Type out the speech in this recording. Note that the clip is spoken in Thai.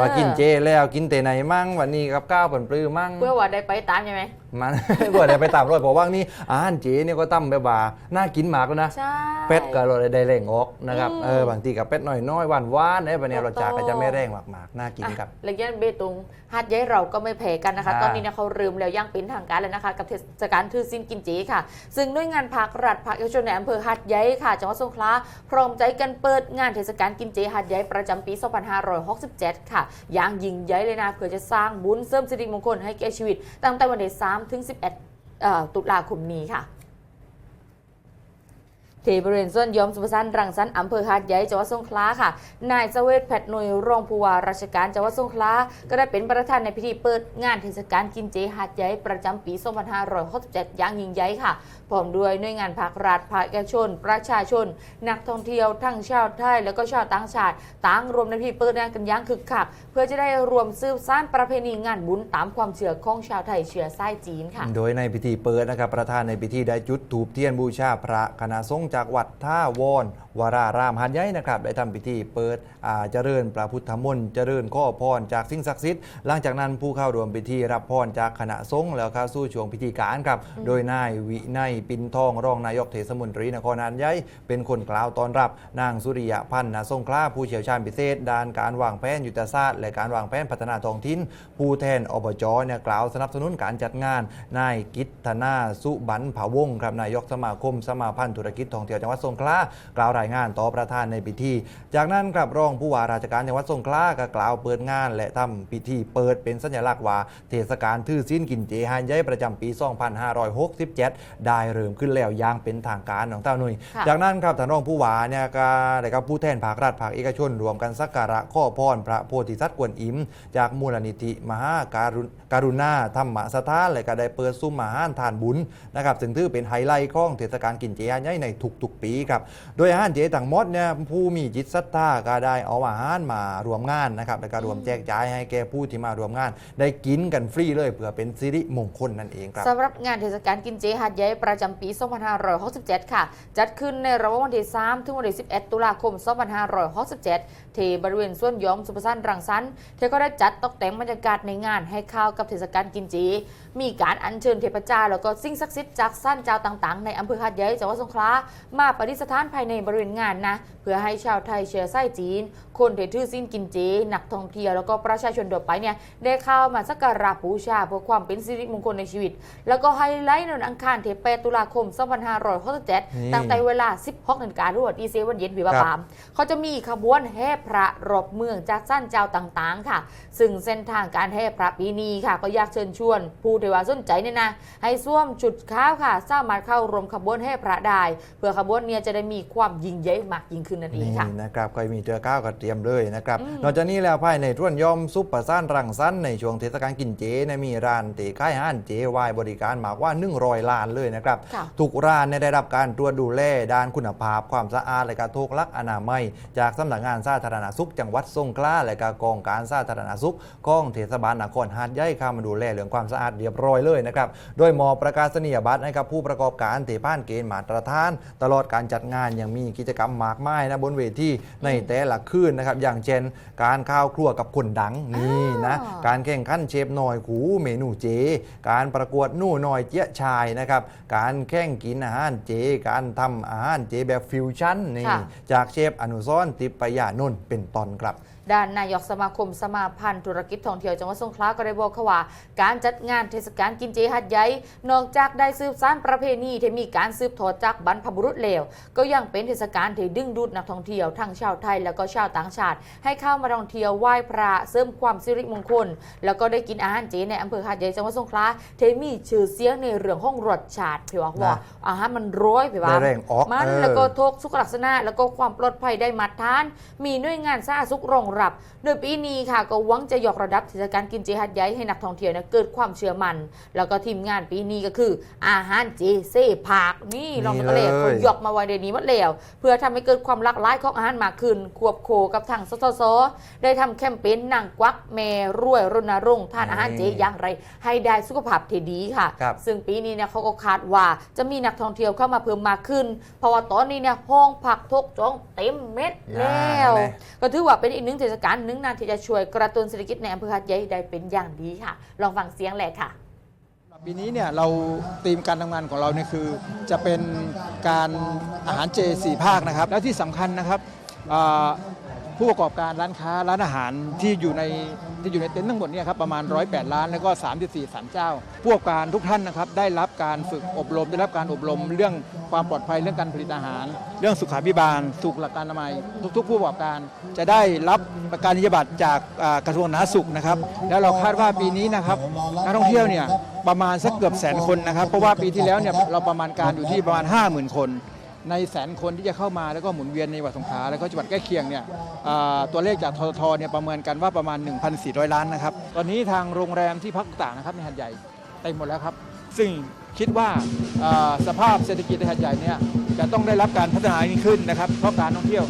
ว่ากินเจแล้วกินแต่ไหนมั่งวันนี้กับข้าวผลปลือมั่งเพื่อว่าได้ไปตามใช่ไหมมัน เพื่อได้ไปตามรอยเพราะว่านี่อาหารเจเนี่ยก็ตั้มแบบว่าน่ากินมากแล้วนะใช่ เป็ดก็เราได้แรงออกนะครับอืม เออบางทีกับเป็ดหน่อยน้อยหวานหวานๆเนี่ยวันนี้รสชาติก็จะไม่แรงมากๆน่ากินครับอะและย่านเบตุงฮัดย้ายเราก็ไม่แพ้กันนะคะ อ่า ตอนนี้เนี่ยเขาลืมแล้วย่างเป็นทางการแล้วนะคะ กับเทศกาลทือซินกินจีค่ะ ซึ่งด้วยงานภาครัฐภาคเอกชนในอำเภอหัดใหญ่ค่ะจังหวัดสงขลาพร้อมใจกันเปิดงานเทศกาลกินเจหัดใหญ่ประจำปี 2567 ค่ะอย่างยิ่งใหญ่เลยนะเพื่อจะสร้างบุญเสริมสิริมงคลให้แก่ชีวิต ตั้งแต่วันที่3ถึง11เอ็ดตุลาคมนี้ค่ะ ที่บริเวณส่วนยอมสุภสันต์รังสรรค์อำเภอหาดใหญ่จังหวัดสงขลาค่ะ นายเสเวตแพทย์น่วยรองผู้ว่าราชการจังหวัดสงขลา ก็ได้เป็นประธานในพิธีเปิดงานเทศกาลกินเจหาดใหญ่ประจำปี 2567อย่างยิ่งใหญ่ค่ะ พร้อมด้วยหน่วยงานภาครัฐภาคเอกชน ประชาชน นักท่องเที่ยวทั้งชาวไทยแล้วก็ชาวต่างชาติ ต่างรวมในพิธีเปิดงานกันอย่างคึกคัก เพื่อจะได้รวมสืบสานประเพณีงานบุญตามความเชื่อของชาวไทยเชื้อสายจีนค่ะ โดยในพิธีเปิดนะครับประธานในพิธีได้จุดถูปเทียนบูชาพระคณะสงฆ์จากวัดท่าวอนวรารามหันใหญ่นะครับ ได้ทำพิธีเปิดอ่าเจริญพระพุทธมนต์เจริญข้อพรจากสิ่งศักดิ์สิทธิ์หลังจากนั้นผู้เข้าร่วมพิธีรับพรจากคณะสงฆ์แล้วเข้าสู่ช่วงพิธีการครับ โดยนายวินัยปินทองรองนายกเทศมนตรีนครหันใหญ่เป็นคนกล่าวต้อนรับ นางสุริยพันธ์นาทรงคลาผู้เชี่ยวชาญพิเศษ ด้านการวางแผนยุทธศาสตร์และการวางแผนพัฒนาท้องถิ่นผู้แทนอบจเนี่ยกล่าวสนับสนุนการจัดงานนายกิตธนาสุบันผาวงศ์ครับนายกสมาคมสมาพันธ์ธุรกิจท่องเที่ยวจังหวัดสงขลากล่าวรายงานต่อประธานในพิธี จากนั้นครับรองผู้ว่าราชการจังหวัดสงขลาก็กล่าวเปิดงาน และทำพิธีเปิดเป็นสัญลักษณ์ว่าเทศกาลทื่อสิ้นกินเจฮานใหญ่ประจำปี 2567 ได้เริ่มขึ้นแล้วอย่างเป็นทางการของเต้าหนุ่ยค่ะจากนั้นครับท่านรองผู้ว่าเนี่ยก็ได้กับผู้แทนภาครัฐภาคเอกชน รวมกันสักการะข้อพรพระโพธิสัตว์กวนอิม จากมูลนิธิมหาการุณการุณาธรรมสถานและก็ได้เปิดซุ้มอาหารทานบุญนะครับซึ่งถือเป็นไฮไลท์ของเทศกาลกินเจอาใหญ่ในทุกๆปีครับ โดยอาหารเจต่างหมดเนี่ยผู้มีจิตศรัทธาก็ได้เอาอาหารมารวมงานนะครับและก็รวมแจกจ่ายให้แก่ผู้ที่มารวมงาน ได้กินกันฟรีเลยเพื่อเป็นสิริมงคลนั่นเองครับสำหรับงานเทศกาลกินเจหาดใหญ่ประจำปี 2567 ค่ะ จัดขึ้นในระหว่างวันที่ 3 ถึงวันที่ 11 ตุลาคม 2567 ที่บริเวณส่วนย้อมสุภสันรังสรรค์ที่ก็ได้จัดตกแต่งบรรยากาศในงานให้เข้ากับเทศกาลกินเจมีการอัญเชิญเทพเจ้าแล้วก็สิ่งศักดิ์สิทธิ์จากสั้นเจ้าต่างๆ ในอำเภอหาดใหญ่จังหวัดสงขลามาประดิษฐานภายในบริเวณงานนะ เพื่อให้ชาวไทยเชื้อสายจีน คนที่ถือสิ้นกินเจนักท่องเที่ยวแล้วก็ประชาชนทั่วไปเนี่ยได้เข้ามาสักการะบูชาเพื่อความเป็นสิริมงคลในชีวิต แล้วก็ไฮไลท์ในวันอังคารที่8ตุลาคม 2567ตั้งแต่เวลา 16นาฬิกาหรือว่าดีเซวันเย็นวิบาครับบามเขาจะมีขบวนแห่พระรอบเมืองจากสั้นเจ้าต่างๆ ค่ะ ซึ่งเส้นทางการแห่พระปีนี้ค่ะ ก็อยากเชิญชวน ผู้ที่ว่าสนใจเนี่ยนะให้สวมจุดขาวค่ะสามารถเข้ารวมขบวนแห่พระได้เพื่อขบวนเนี่ยจะได้มีความยิ่งใหญ่มากยิ่งขึ้นนั่นเองนี่ค่ะนะครับใครมีเจอก้าวก็เตรียมเลยนะครับอืมนอกจากนี้แล้วภายในร่วนย่อมซุปเปอร์ซ่านรังสั้นในช่วงเทศกาลกินเจเนยมีร้านเตะค่ายอาหารเจวายบริการมากกว่า100ล้านเลยนะครับค่ะทุกร้านเนี่ยได้รับการตรวจดูแลด้านคุณภาพความสะอาดและการทุกลักษณ์อนามัย จากสำนักงานสาธารณสุข จังหวัดสงขลาและการกองการสาธารณสุขของเทศบาลนครหาดใหญ่เข้ามาดูแลเรื่องความสะอาดเรียบร้อยเลยนะครับโดยมอบประกาศนียบัตรให้กับผู้ประกอบการเตะผ่านเกณฑ์มาตรฐานตลอดการจัดงานยังมีกิจกรรมมากมายนะบนเวทีในแต่ละคืนนะครับอย่างเช่น การข้าวครัวกับคนดังนี่นะอ่าการแข่งขันเชฟหน่อยขูเมนูเจ การประกวดหนู่หน่อยเจี๊ยะชายนะครับการแข่งกินอาหารเจ การทำอาหารเจแบบฟิวชั่นนี่ค่ะจากเชฟอนุสรณ์ติปปยานนท์เป็นตอนครับด้านนายกสมาคมสมาพันธ์ธุรกิจท่องเที่ยวจังหวัดสงขลาก็ได้บอกเขาว่า การจัดงานเทศกาลกินเจหัดใหญ่นอกจากได้สืบสานประเพณีที่มีการสืบทอดจากบรรพบุรุษแล้วก็ยังเป็นเทศกาลที่ดึงดูดนักท่องเที่ยวทั้งชาวไทยแล้วก็ชาวต่างชาติ ให้เข้ามาท่องเที่ยวไหว้พระเสริมความสิริมงคล แล้วก็ได้กินอาหารเจในอำเภอหาดใหญ่จังหวัดสงขลาที่มีชื่อเสียงในเรื่องของรสชาติพี่ว่าว่านะอาหารมันร้อยพี่ว่าได้แรงออกมันเออแล้วก็ทุกสุขลักษณะ แล้วก็ความปลอดภัยได้มาตรฐาน มีหน่วยงานสาธารณสุขรองรับ โดยปีนี้ค่ะก็หวังจะยกระดับเทศกาลกินเจหัดใหญ่ให้นักท่องเที่ยวเนี่ยเกิดความเชื่อมัน่นแล้วก็ทีมงานปีนี้ก็คืออาหารเจเซ่ผักนี่ลองนี่ทะเลเลยเขายกมาไว้ในนี้หมดแล้ว เพื่อทำให้เกิดความหลากหลายของอาหารมากขึ้น ควบโคกับทางสสสได้ทำแคมเปญนางกวักแม่รวยรณรงค์ทานอาหารเจอย่างไร ให้ได้สุขภาพที่ดีค่ะครับซึ่งปีนี้เนี่ยเขาก็คาดว่าจะมีนักท่องเที่ยวเข้ามาเพิ่มมากขึ้น เพราะว่าตอนนี้เนี่ยห้องผักทกจองเต็มเม็ดแล้วอ่าแน่ก็ถือว่าเป็นอีกหนึ่งเทเทศกาลหนึ่งนาที่จะช่วยกระตุ้นเศรษฐกิจในอำเภอหาดใหญ่ได้เป็นอย่างดีค่ะ ลองฟังเสียงแหละค่ะ ปีนี้เนี่ยเราธีมการทำงานของเราเนี่ยคือ จะเป็นการอาหารเจสี่ภาคนะครับ และที่สำคัญนะครับ ผู้ประกอบการร้านค้าร้านอาหารที่อยู่ในที่อยู่ในเต็นท์ทั้งหมดเนี่ยครับประมาณ 108 ล้าน แล้วก็ 34สันเจ้า ผู้ประกอบการทุกท่านนะครับได้รับการฝึกอบรม ได้รับการอบรมเรื่องความปลอดภัยเรื่องการผลิตอาหาร เรื่องสุขาภิบาลสุขหลักการอนามัย ทุก ๆ ผู้ประกอบการจะได้รับประกาศนียบัตรจากกระทรวงสาธารณสุขนะครับแล้วเราคาดว่าปีนี้นะครับนักท่องเที่ยวเนี่ยประมาณสักเกือบแสนคนนะครับเพราะว่าปีที่แล้วเนี่ยเราประมาณการอยู่ที่ประมาณ 50,000 คน ในแสนคนที่จะเข้ามาแล้วก็หมุนเวียนในจังหวัดสงขลาแล้วก็จังหวัดใกล้เคียงเนี่ยตัวเลขจากทททเนี่ยประเมินกันว่าประมาณ 1,400 ล้านนะครับ ตอนนี้ทางโรงแรมที่พักต่างนะครับในหัดใหญ่เต็มหมดแล้วครับ ซึ่งคิดว่าอ่าสภาพเศรษฐกิจในหัดใหญ่เนี่ยจะต้องได้รับการพัฒนายิ่งขึ้นนะครับเพราะการท่องเที่ยว